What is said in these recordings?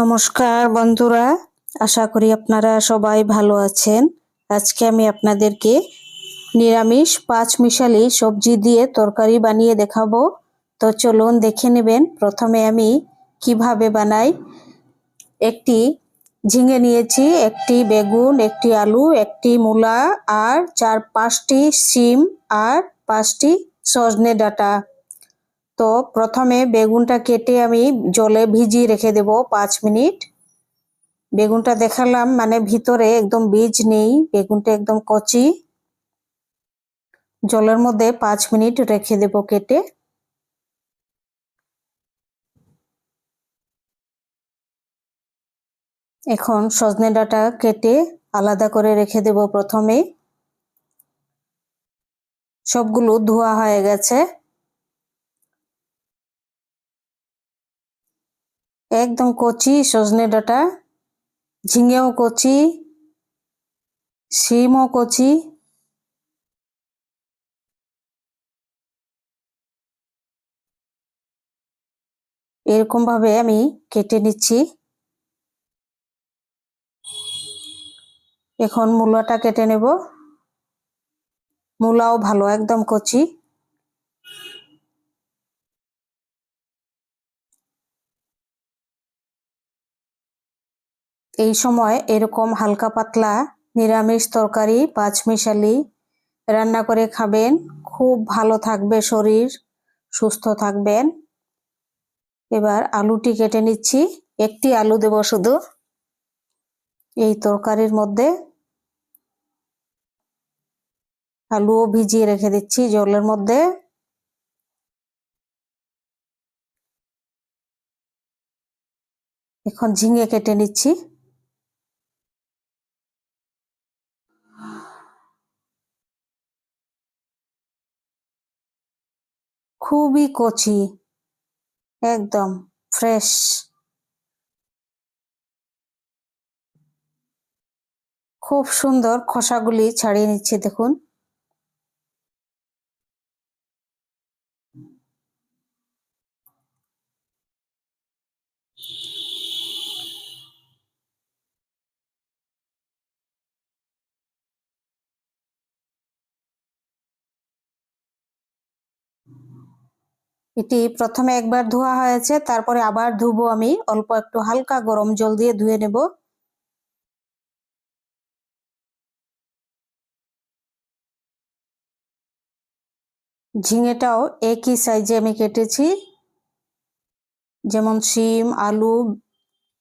নমস্কার বন্ধুরা, আশা করি আপনারা সবাই ভালো আছেন। আজকে আমি আপনাদেরকে নিরামিষ পাঁচ মিশালি সবজি দিয়ে তরকারি বানিয়ে দেখাবো। তো চলুন দেখে নেবেন, প্রথমে আমি কীভাবে বানাই। একটি ঝিঙে নিয়েছি, একটি বেগুন, একটি আলু, একটি মূলা, আর চার পাঁচটি সিম আর পাঁচটি সজনে ডাঁটা। তো প্রথমে বেগুনটা কেটে আমি জলে ভিজিয়ে রেখে দেব পাঁচ মিনিট। বেগুনটা দেখালাম মানে ভিতরে একদম বীজ নেই, বেগুনটা একদম কচি। জলের মধ্যে পাঁচ মিনিট রেখে দেব কেটে। এখন সজনে ডাঁটা কেটে আলাদা করে রেখে দেব প্রথমে। সবগুলো ধোয়া হয়ে গেছে। একদম কচি সজনে ডাঁটা, ঝিঙেও কচি, শিমও কচি। এরকম ভাবে আমি কেটে নিচ্ছি। এখন মূলাটা কেটে নেব। মূলাও ভালো, একদম কচি। এই সময় এরকম হালকা পাতলা নিরামিষ তরকারি পাঁচমিশালি রান্না করে খাবেন। খুব ভালো থাকবে শরীর, সুস্থ থাকবেন। এবার আলুটি কেটে নিচ্ছি। একটি আলু দেব শুধু। এই তরকারির মধ্যে আলুও ভিজিয়ে রেখে দিচ্ছি জলের মধ্যে। এখন ঝিঙে কেটে নিচ্ছি। খুবই কচি। একদম ফ্রেশ খুব সুন্দর খোসাগুলি ছাড়িয়ে নিচ্ছে দেখুন। এটি প্রথমে একবার ধোয়া হয়েছে, তারপরে আবার ধুবো আমি। অল্প একটু হালকা গরম জল দিয়ে ধুয়ে নেব। ঝিঙেটাও একই সাইজে আমি কেটেছি। যেমন শিম, আলু,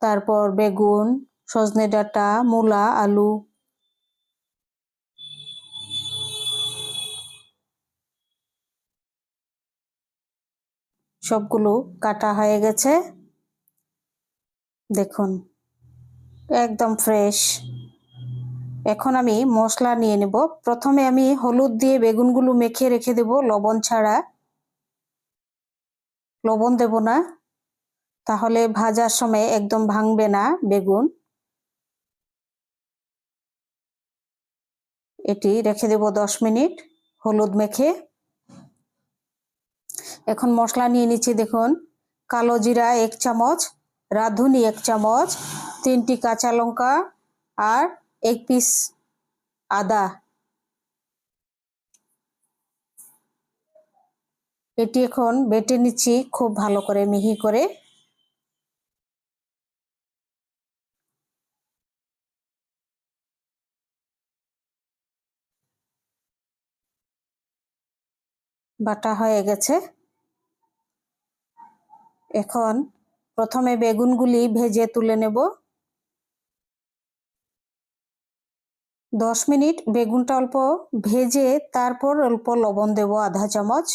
তারপর বেগুন, সজনে ডাঁটা, মূলা, আলু। সবগুলো কাটা হয়ে গেছে। দেখুন, একদম ফ্রেশ। এখন আমি মশলা নিয়ে নেব। প্রথমে আমি হলুদ দিয়ে বেগুনগুলো মেখে রেখে দেব, লবণ ছাড়া। লবণ দেব না, তাহলে ভাজার সময় একদম ভাঙবে না বেগুন। এটি রেখে দেব দশ মিনিট হলুদ মেখে। এখন মশলা নিয়ে নিচ্ছি, দেখুন। কালো জিরা এক চামচ, রাঁধুনি এক চামচ, তিনটি কাঁচা লঙ্কা আর এক পিস আদা। এটি এখন বেটে নিচ্ছি খুব ভালো করে, মিহি করে। বাটা হয়ে গেছে। এখন প্রথমে বেগুনগুলি ভেজে তুলে নেব। দশ মিনিট বেগুনটা অল্প ভেজে তারপর অল্প লবণ দেব আধা চামচ।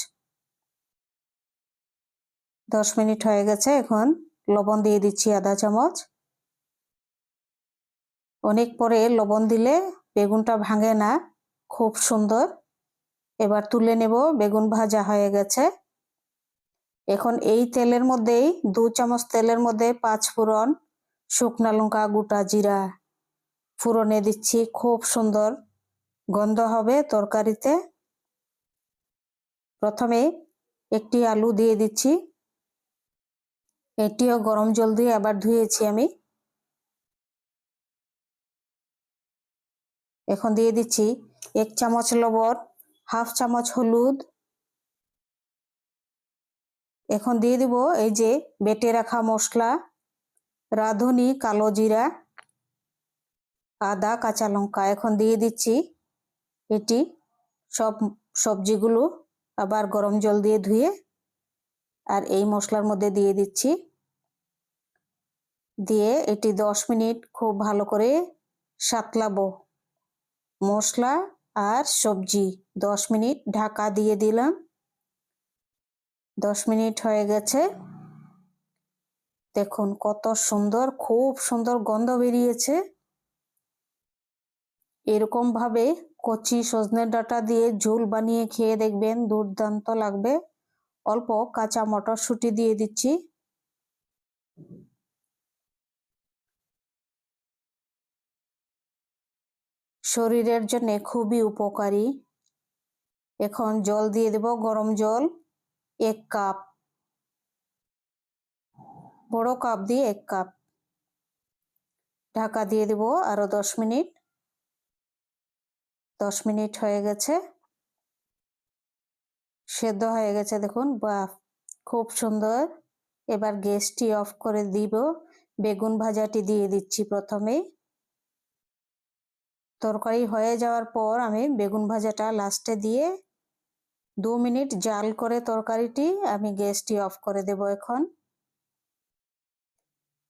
দশ মিনিট হয়ে গেছে, এখন লবণ দিয়ে দিচ্ছি আধা চামচ। অনেক পরে লবণ দিলে বেগুনটা ভাঙে না, খুব সুন্দর। এবার তুলে নেব, বেগুন ভাজা হয়ে গেছে। এখন এই তেলের মধ্যেই দু চামচ তেলের মধ্যে পাঁচ ফোড়ন, শুকনা লঙ্কা গোটা জিরা ফুরনে দিচ্ছি, খুব সুন্দর গন্ধ হবে তরকারিতে। প্রথমে একটি আলু দিয়ে দিচ্ছি। এটিও গরম জল দিয়ে আবার ধুয়েছি আমি। এখন দিয়ে দিচ্ছি এক চামচ লবণ, হাফ চামচ হলুদ এখন দিয়ে দিব এই যে বেটে রাখা মশলা, রাঁধুনি, কালো জিরা, আদা, কাঁচা লঙ্কা। এখন দিয়ে দিচ্ছি এটি সব সবজিগুলো আবার গরম জল দিয়ে ধুয়ে আর এই মশলার মধ্যে দিয়ে দিচ্ছি। দিয়ে এটি দশ মিনিট খুব ভালো করে সাতলাবো মশলা আর সবজি। দশ মিনিট ঢাকা দিয়ে দিলাম। দশ মিনিট হয়ে গেছে। দেখুন কত সুন্দর, খুব সুন্দর গন্ধ বেরিয়েছে। এরকম ভাবে কচি সজনে ডাঁটা দিয়ে ঝোল বানিয়ে খেয়ে দেখবেন দুর্দান্ত লাগবে। অল্প কাঁচা মটরশুঁটি দিয়ে দিচ্ছি। শরীরের জন্য খুবই উপকারী। এখন জল দিয়ে দেব, গরম জল। এক কাপ। বড় কাপ দিয়ে এক কাপ। ঢাকা দিয়ে দেব আরও দশ মিনিট। দশ মিনিট হয়ে গেছে। সেদ্ধ হয়ে গেছে, দেখুন, বাহ, খুব সুন্দর। এবার গ্যাসটি অফ করে দিব। বেগুন ভাজাটি দিয়ে দিচ্ছি প্রথমে তরকারি হয়ে যাওয়ার পর আমি বেগুন ভাজাটা লাস্টে দিয়ে দু মিনিট জাল করে তরকারিটি আমি গ্যাসটি অফ করে দেব এখন।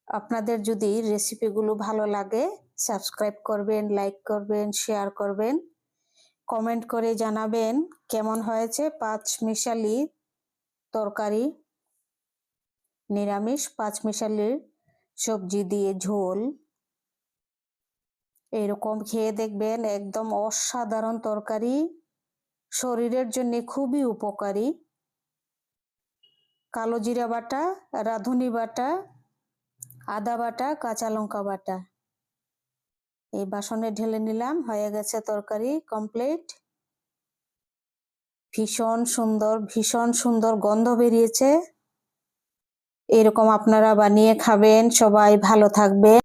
আপনাদের যদি রেসিপিগুলো ভালো লাগে, সাবস্ক্রাইব করবেন, লাইক করবেন, শেয়ার করবেন, কমেন্ট করে জানাবেন কেমন হয়েছে পাঁচ মিশালি তরকারি। নিরামিষ পাঁচ মিশালির সবজি দিয়ে ঝোল। এরকম খেয়ে দেখবেন একদম অসাধারণ তরকারি। শরীরের জন্য খুবই উপকারী। কালো জিরা বাটা, রাঁধুনি বাটা, আদা বাটা, কাঁচা লঙ্কা বাটা। এই বাসনে ঢেলে নিলাম, হয়ে গেছে তরকারি কমপ্লিট ভীষণ সুন্দর ভীষণ সুন্দর গন্ধ বেরিয়েছে। এরকম আপনারা বানিয়ে খাবেন, সবাই ভালো থাকবেন।